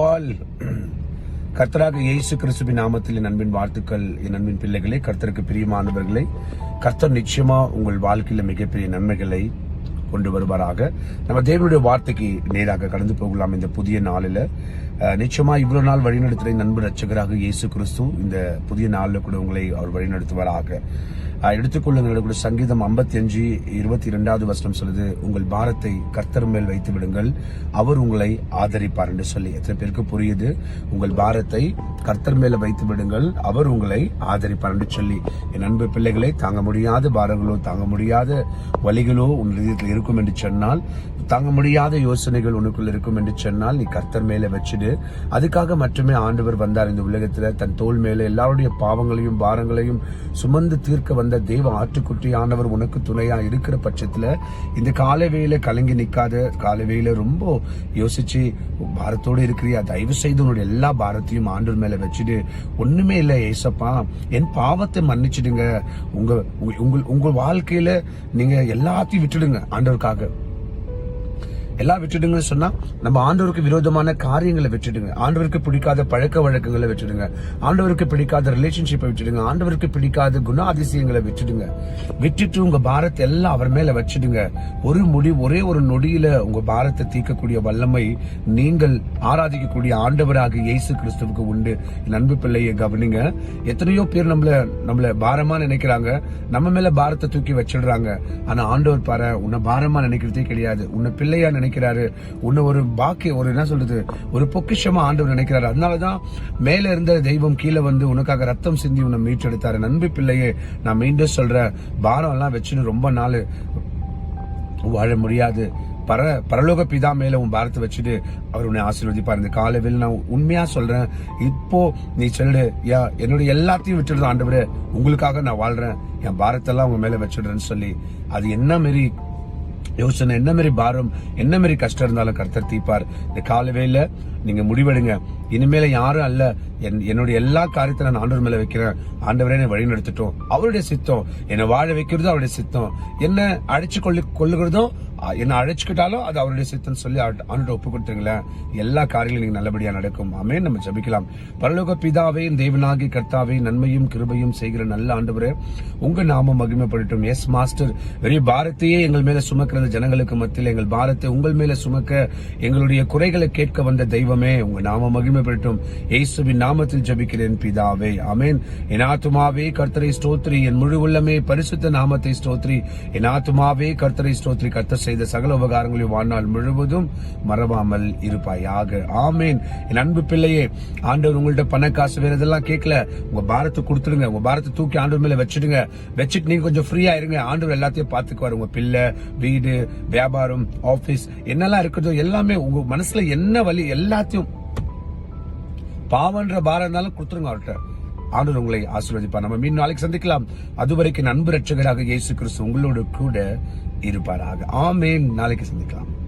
All கர்த்தராக இயேசு கிறிஸ்துவின் நாமத்தில் என் அன்பின் வாழ்த்துக்கள் என் அன்பின் பிள்ளைகளே கர்த்தருக்கு பிரியமானவர்களே கர்த்தர் நிச்சயமா உங்கள் வாழ்க்கையில மிகப்பெரிய நன்மைகளை கொண்டு வருவாராக. நம்ம தேவனுடைய வார்த்தைக்கு நேராக கடந்து போகலாம் இந்த புதிய நாளில். நிச்சயமா இவ்வளவு நாள் வழிநடத்துகிற நண்பர் ரச்சகராக இயேசு கிறிஸ்து இந்த புதிய நாளில் கூட உங்களை அவர் வழிநடத்துவாராக. எடுத்துக்கொள்ளுங்கள். கூட சங்கீதம் 55 அஞ்சு இருபத்தி இரண்டாவது வசனம் சொல்லுது உங்கள் பாரத்தை கர்த்தர் மேல் வைத்து விடுங்கள். அவர் உங்களை ஆதரிப்பார் என்று சொல்லி. எத்தனை பேருக்கு புரியுது? உங்கள் பாரத்தை கர்த்தர் மேல வைத்து விடுங்கள். அவர் உங்களை ஆதரிப்பார் என்று சொல்லி. என் அன்பு பிள்ளைகளை தாங்க முடியாத பாரங்களோ தாங்க முடியாத வழிகளோ உன் இதயத்தில் இருக்கும் என்று சொன்னால் தாங்க முடியாத யோசனைகள் உனக்குள் இருக்கும் என்று சொன்னால் நீ கர்த்தர் மேல வச்சுடு. அதுக்காக மட்டுமே ஆண்டவர் வந்தார் இந்த உலகத்துல. தன் தோல் மேல எல்லாருடைய பாவங்களையும் பாரங்களையும் சுமந்து தீர்க்க வந்த தெய்வ ஆற்றுக்குட்டியானவர் உனக்கு துணையா இருக்கிற பட்சத்துல இந்த காலை வேலை கலங்கி நிக்காத காலை வேலை ரொம்ப யோசிச்சு பாரத்தோடு இருக்கிறியா? தயவு செய்து உன்னோட எல்லா பாரத்தையும் ஆண்டவர் மேல வச்சுட்டு ஒண்ணுமே இல்லை ஏசப்பா. என் பாவத்தை மன்னிச்சிடுங்க. உங்க உங்க- உங்கள் உங்க வாழ்க்கையில நீங்க எல்லாத்தையும் விட்டுடுங்க ஆண்டவருக்காக. எல்லாம் விட்டுடுங்கன்னு சொன்னா நம்ம ஆண்டவருக்கு விரோதமான காரியங்களை விட்டுடுங்க ஆண்டவருக்கு பிடிக்காத பழக்க வழக்கங்களை விட்டுடுங்க ஆண்டவருக்கு பிடிக்காத ரிலேஷன்ஷிப்பை விட்டுடுங்க ஆண்டவருக்கு பிடிக்காத குணாதிசயங்களை விட்டுடுங்க விட்டுட்டு உங்க பாரத்தை எல்லாம் அவர் மேல வச்சிடுங்க. ஒரு முடி ஒரே ஒரு நொடியில உங்க பாரத்தை தீர்க்கக்கூடிய வல்லமை நீங்கள் ஆராதிக்கக்கூடிய ஆண்டவராக இயேசு கிறிஸ்துவுக்கு உண்டு. நண்பு பிள்ளையை கவனிங்க. எத்தனையோ பேர் நம்மள நம்மள பாரமா நினைக்கிறாங்க. நம்ம மேல பாரத்தை தூக்கி வச்சிடுறாங்க. ஆனா ஆண்டவர் பாரு உன்னை பாரமா நினைக்கிறதே கிடையாது. உன்னை பிள்ளையா நினைக்கிறாரு. உன்னை ஒரு பாக்கிய ஒரு என்ன சொல்றது ஒரு பொக்கிஷமா ஆண்டவர் நினைக்கிறாரு. அதனாலதான் மேல இருந்த தெய்வம் கீழே வந்து உனக்காக ரத்தம் சிந்தி உன்னை மீட்டெடுத்தாரு. நன்பி பிள்ளையே நான் மீண்டும் சொல்றேன் பாரம் எல்லாம் வச்சுன்னு ரொம்ப நாள் வாழ முடியாது. பர பரலோக பிதா மேல உன் பாரத்தை வச்சுட்டு அவர் உன்னை ஆசீர்வதிப்பார். இந்த காலையில் நான் உண்மையா சொல்றேன் இப்போ நீ சொல்லு. யா என்னுடைய எல்லாத்தையும் விட்டுடுது ஆண்டவரே உங்களுக்காக நான் வாழ்றேன். என் பாரத்தெல்லாம் உங்க மேல வச்சிடுறேன்னு சொல்லி. அது என்ன மாரி யோசனை என்ன மாதிரி பாரம் என்ன மாதிரி கஷ்டம் இருந்தாலும் கர்த்தர் தீப்பார் இந்த காலவேல நீங்க முடிவெடுங்க. இனிமேல யாரும் அல்ல. என் என்னுடைய எல்லா காரியத்தை நான் ஆண்டவர் மேல வைக்கிறேன். ஆண்டவரே என்னை வழி நடத்திட்டோம். அவருடைய சித்தம். என்னை வாழ வைக்கிறதும் அவருடைய சித்தம். என்ன அழைச்சு கொள்ளு கொள்ளுகிறதும் என்ன அழைச்சுக்கிட்டாலும் அது அவருடைய சித்தம் சொல்லி ஆண்டு ஒப்பு கொடுத்துருங்களேன் எல்லா காரியங்களும் நீங்க நல்லபடியா நடக்கும். ஆமே நம்ம ஜபிக்கலாம். பரலோக பிதாவே தேவனாகி கர்த்தாவே நன்மையும் கிருபையும் செய்கிற நல்ல ஆண்டவரே உங்க நாமம் மகிமைப்படட்டும். எஸ் மாஸ்டர் வெறி பாரத்தையே எங்கள் மேல சுமக்கிறது ஜனங்களுக்கு மத்தியில். எங்கள் பாரத்தை உங்கள் மேல சுமக்க எங்களுடைய குறைகளை கேட்க வந்த தெய்வம் உங்க நாமம் மகிமைப்படட்டும் இயேசுவின் நாமத்தில் ஜபிக்கிறேன் பிதாவே. அமேன் என் ஆத்துமாவே கர்த்தரை ஸ்தோத்ரி என் முழு உள்ளமே பரிசுத்த நாமத்தை ஸ்தோத்ரி என் ஆத்துமாவே கர்த்தரை ஸ்தோத்ரி கர்த்தர் செய்த சகல உபகாரங்களையும் வாழ்நாள் முழுவதும் மறவாமல் இருப்பாயாக. ஆமேன். என் அன்பு பிள்ளையே ஆண்டவர் உங்கள்ட்ட பண காசு வேற இதெல்லாம் கேட்கல. உங்க பாரத்தை கொடுத்துடுங்க. உங்க பாரத்தை தூக்கி ஆண்டவர் மேல வச்சுடுங்க. வச்சுட்டு நீங்க கொஞ்சம் ஃப்ரீயா இருங்க. ஆண்டவர் எல்லாத்தையும் பாத்துக்குவாரு உங்க பிள்ளை வீடு வியாபாரம் ஆபீஸ் என்னெல்லாம் இருக்கிறதோ எல்லாமே உங்க மனசுல என்ன வழி எல்லா எல்லாத்தையும் பாவன்ற பாரம் இருந்தாலும் கொடுத்துருங்க அவர்கிட்ட. ஆண்டவர் உங்களை ஆசீர்வதிப்பார். நம்ம மீன் நாளைக்கு சந்திக்கலாம். அதுவரைக்கும் நண்பு ரட்சகராக இயேசு கிறிஸ்து உங்களோடு கூட இருப்பாராக. ஆமேன். நாளைக்கு சந்திக்கலாம்.